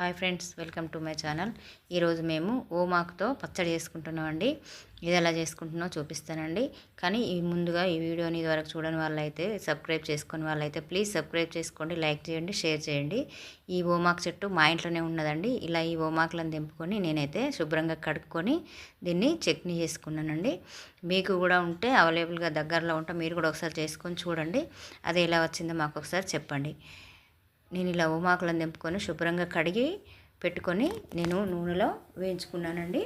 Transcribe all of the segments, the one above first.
Hi friends welcome to my channel. ఈరోజు మేము ఓమాకుతో పచ్చడి చేసుకుంటున్నామండి. ఇది ఎలా చేసుకుంటున్నామో చూపిస్తానండి. కానీ ఈ ముందుగా ఈ వీడియోని ఇదివరకు చూడని వాళ్ళైతే సబ్స్క్రైబ్ చేసుకుని వాళ్ళైతే ప్లీజ్ సబ్స్క్రైబ్ చేసుకోండి లైక్ చేయండి షేర్ చేయండి. ఈ ఓమాకు చెట్టు మా ఇంట్లోనే ఉన్నదండి. ఇలా ఈ ఓమాకులను దింపుకొని నేనైతే శుభ్రంగా కడుక్కొని దీన్ని చట్నీ చేసుకున్నానండి. మీకు కూడా ఉంటే అవైలబుల్గా దగ్గరలో ఉంటే మీరు కూడా ఒకసారి చేసుకొని చూడండి. అది ఎలా వచ్చిందో మాకు ఒకసారి చెప్పండి. నేను ఇలా ఉమాకులను తెంపుకొని శుభ్రంగా కడిగి పెట్టుకొని నేను నూనెలో వేయించుకున్నానండి.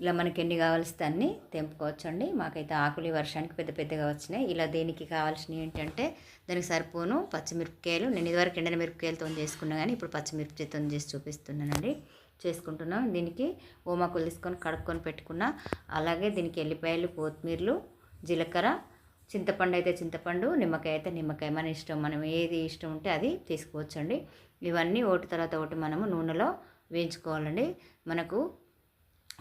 ఇలా మనకి ఎన్ని కావాల్సి అన్ని తెంపుకోవచ్చండి. మాకైతే ఆకులు వర్షానికి పెద్ద పెద్దగా వచ్చినాయి. ఇలా దేనికి కావాల్సినవి ఏంటంటే దానికి సరిపోను పచ్చిమిరపకాయలు. నేను ఇదివరకు ఎండిన మిరపకాయలతో చేసుకున్నా కానీ ఇప్పుడు పచ్చిమిరపకాయతో చేసి చూపిస్తున్నానండి. చేసుకుంటున్నాం. దీనికి ఓమాకులు తీసుకొని కడుక్కొని పెట్టుకున్న. అలాగే దీనికి ఎల్లిపాయలు కొత్తిమీరలు జీలకర్ర చింతపండు అయితే చింతపండు నిమ్మకాయ అయితే నిమ్మకాయ. మన ఇష్టం మనం ఏది ఇష్టం ఉంటే అది తీసుకోవచ్చండి. ఇవన్నీ ఒకటి తర్వాత ఒకటి మనము నూనెలో వేయించుకోవాలండి. మనకు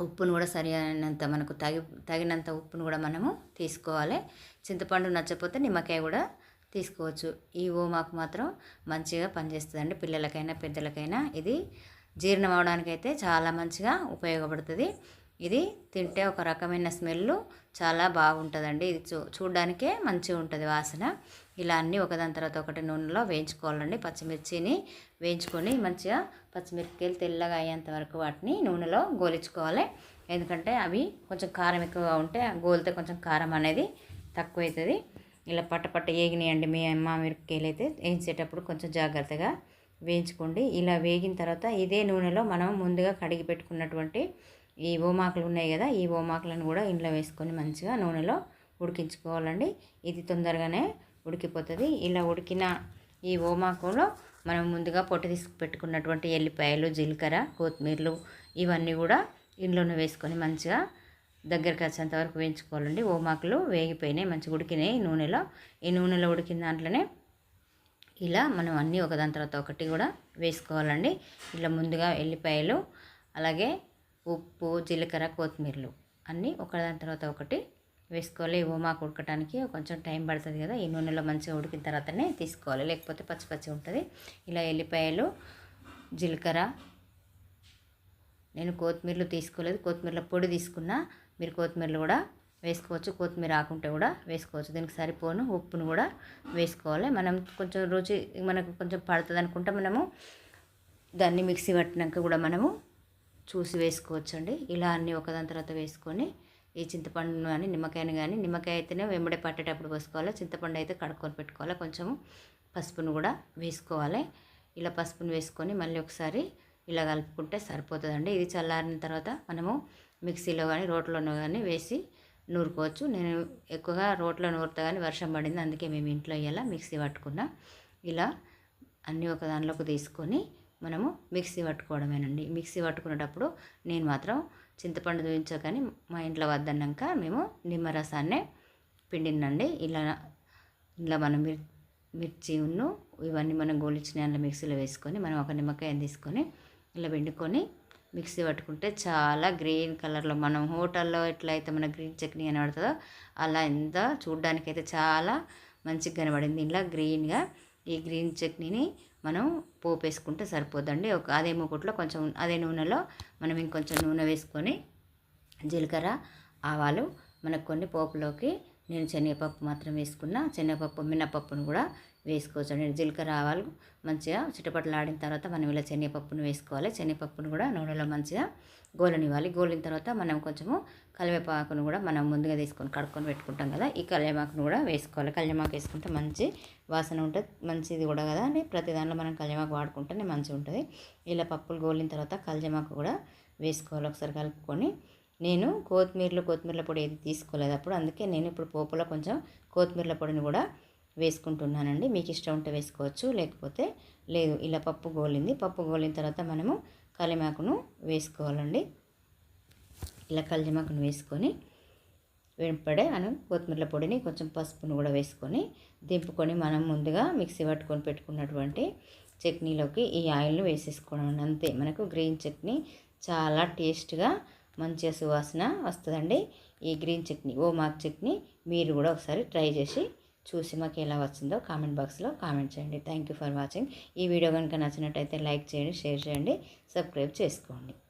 ఉప్పును కూడా సరి అయినంత మనకు తగి తగినంత ఉప్పును కూడా మనము తీసుకోవాలి. చింతపండు నచ్చకపోతే నిమ్మకాయ కూడా తీసుకోవచ్చు. ఈ ఓమాకు మాత్రం మంచిగా పనిచేస్తుందండి. పిల్లలకైనా పెద్దలకైనా ఇది జీర్ణం అవడానికైతే చాలా మంచిగా ఉపయోగపడుతుంది. ఇది తింటే ఒక రకమైన స్మెల్ చాలా బాగుంటుందండి. ఇది చూ చూడడానికే మంచిగా ఉంటుంది వాసన. ఇలా అన్నీ ఒకదాని తర్వాత ఒకటి నూనెలో వేయించుకోవాలండి. పచ్చిమిర్చిని వేయించుకొని మంచిగా పచ్చిమిరపకాయలు తెల్లగా అయ్యేంత వరకు వాటిని నూనెలో గోలించుకోవాలి. ఎందుకంటే అవి కొంచెం కారం ఎక్కువగా ఉంటే గోలితే కొంచెం కారం అనేది తక్కువ అవుతుంది ఇలా పట్ట పట్ట ఏగినాయండి మీ అమ్మ మిరపకాయలు అయితే. వేయించేటప్పుడు కొంచెం జాగ్రత్తగా వేయించుకోండి. ఇలా వేగిన తర్వాత ఇదే నూనెలో మనం ముందుగా కడిగి పెట్టుకున్నటువంటి ఈ ఓమాకులు ఉన్నాయి కదా ఈ ఓమాకులను కూడా ఇంట్లో వేసుకొని మంచిగా నూనెలో ఉడికించుకోవాలండి. ఇది తొందరగానే ఉడికిపోతుంది. ఇలా ఉడికిన ఈ ఓమాకులో మనం ముందుగా పొట్టు తీసుకు పెట్టుకున్నటువంటి ఎల్లిపాయలు జీలకర్ర కొత్తిమీరలు ఇవన్నీ కూడా ఇంట్లోనే వేసుకొని మంచిగా దగ్గరికి వచ్చేంత వరకు వేయించుకోవాలండి. ఓమాకులు వేగిపోయినాయి మంచిగా ఉడికినాయి నూనెలో. ఈ నూనెలో ఉడికిన దాంట్లోనే ఇలా మనం అన్నీ ఒకదాని తర్వాత ఒకటి కూడా వేసుకోవాలండి. ఇలా ముందుగా ఎల్లిపాయలు అలాగే ఉప్పు జీలకర్ర కొత్తిమీరలు అన్నీ ఒకదాని తర్వాత ఒకటి వేసుకోవాలి. ఉమాకు ఉడకటానికి కొంచెం టైం పడుతుంది కదా ఈ నూనెలో మంచిగా ఉడికిన తర్వాతనే తీసుకోవాలి. లేకపోతే పచ్చి పచ్చి ఉంటుంది. ఇలా ఎల్లిపాయలు జీలకర్ర నేను కొత్తిమీరలు తీసుకోలేదు. కొత్తిమీరల పొడి తీసుకున్నా మీరు కొత్తిమీరలు కూడా వేసుకోవచ్చు. కొత్తిమీర ఆకుంటే కూడా వేసుకోవచ్చు. దీనికి సరిపోను ఉప్పును కూడా వేసుకోవాలి. మనం కొంచెం రుచి మనకు కొంచెం పడుతుంది అనుకుంటే మనము దాన్ని మిక్సీ పట్టినాక కూడా మనము చూసి వేసుకోవచ్చండి. ఇలా అన్నీ ఒకదాని తర్వాత వేసుకొని ఈ చింతపండును కానీ నిమ్మకాయను కానీ నిమ్మకాయ అయితేనే వెంబడే పట్టేటప్పుడు పోసుకోవాలి చింతపండు అయితే కడుక్కొని పెట్టుకోవాలి? కొంచెము పసుపును కూడా వేసుకోవాలి. ఇలా పసుపును వేసుకొని మళ్ళీ ఒకసారి ఇలా కలుపుకుంటే సరిపోతుందండి. ఇది చల్లారిన తర్వాత మనము మిక్సీలో కానీ రోట్లోనో కానీ వేసి నూరుకోవచ్చు. నేను ఎక్కువగా రోట్లో నూరుతా కానీ వర్షం పడింది అందుకే మేము ఇంట్లో ఇలా మిక్సీ పట్టుకున్నా. ఇలా అన్నీ ఒక దానిలోకి తీసుకొని మనము మిక్సీ పట్టుకోవడమేనండి. మిక్సీ పట్టుకునేటప్పుడు నేను మాత్రం చింతపండు చూపించా కానీ మా ఇంట్లో వద్దన్నాక మేము నిమ్మరసాన్నే పిండినండి. ఇలా ఇలా మనం మిర్ మిర్చి ఉన్ను ఇవన్నీ మనం గోలిచిన మిక్సీలో వేసుకొని మనం ఒక నిమ్మకాయని తీసుకొని ఇలా పిండుకొని మిక్సీ పట్టుకుంటే చాలా గ్రీన్ కలర్లో మనం హోటల్లో ఎట్లయితే మన గ్రీన్ చట్నీ కనబడుతుందో అలా ఎంత చూడ్డానికైతే చాలా మంచిగా కనబడింది. ఇలా గ్రీన్గా ఈ గ్రీన్ చట్నీని మనం పోపు వేసుకుంటే సరిపోదండి ఒక అదే మూకుట్లో కొంచెం అదే నూనెలో మనం ఇంకొంచెం నూనె వేసుకొని జీలకర్ర ఆవాలు మనకు కొన్ని పోపులోకి నేను శనగపప్పు మాత్రం వేసుకున్నా. శనగపప్పు మినపప్పును కూడా వేసుకోవచ్చు. జీలకర్ర ఆవాలు మంచిగా చిటపటలాడిన తర్వాత మనం ఇలా శనగపప్పును వేసుకోవాలి. శనగపప్పును కూడా నూనెలో మంచిగా గోలనివ్వాలి. గోలిన తర్వాత మనం కొంచెము కలివేపాకును కూడా మనం ముందుగా తీసుకొని కడుక్కొని పెట్టుకుంటాం కదా ఈ కళ్యామాకును కూడా వేసుకోవాలి. కళ్యామాకు వేసుకుంటే మంచి వాసన ఉంటుంది. మంచిది కూడా కదా అని ప్రతి దానిలో మనం కళ్యామాకు వాడుకుంటేనే మంచిగా ఉంటుంది. ఇలా పప్పులు గోలిన తర్వాత కళ్యామాకు కూడా వేసుకోవాలి. ఒకసారి కలుపుకొని నేను కొత్తిమీరలో కొత్తిమీరల పొడి ఏది తీసుకోలేదు అప్పుడు. అందుకే నేను ఇప్పుడు పోపులో కొంచెం కొత్తిమీరల పొడిని కూడా వేసుకుంటున్నానండి. మీకు ఇష్టం ఉంటే వేసుకోవచ్చు లేకపోతే లేదు. ఇలా పప్పు గోలింది. పప్పు గోలిన తర్వాత మనము కలిమాకును వేసుకోవాలండి. ఇలా కలిమాకును వేసుకొని వెంపడే మనం కొత్తిమీర పొడిని కొంచెం పసుపును కూడా వేసుకొని దింపుకొని మనం ముందుగా మిక్సీ పట్టుకొని పెట్టుకున్నటువంటి చట్నీలోకి ఈ ఆయిల్ను వేసేసుకోవడం అంతే. మనకు గ్రీన్ చట్నీ చాలా టేస్ట్గా మంచిగా సువాసన వస్తుందండి. ఈ గ్రీన్ చట్నీ ఓ మాక్ చట్నీ మీరు కూడా ఒకసారి ట్రై చేసి చూసి మాకు ఎలా వచ్చిందో కామెంట్ బాక్స్లో కామెంట్ చేయండి. థ్యాంక్ యూ ఫర్ వాచింగ్ ఈ వీడియో కనుక నచ్చినట్టయితే లైక్ చేయండి షేర్ చేయండి సబ్స్క్రైబ్ చేసుకోండి.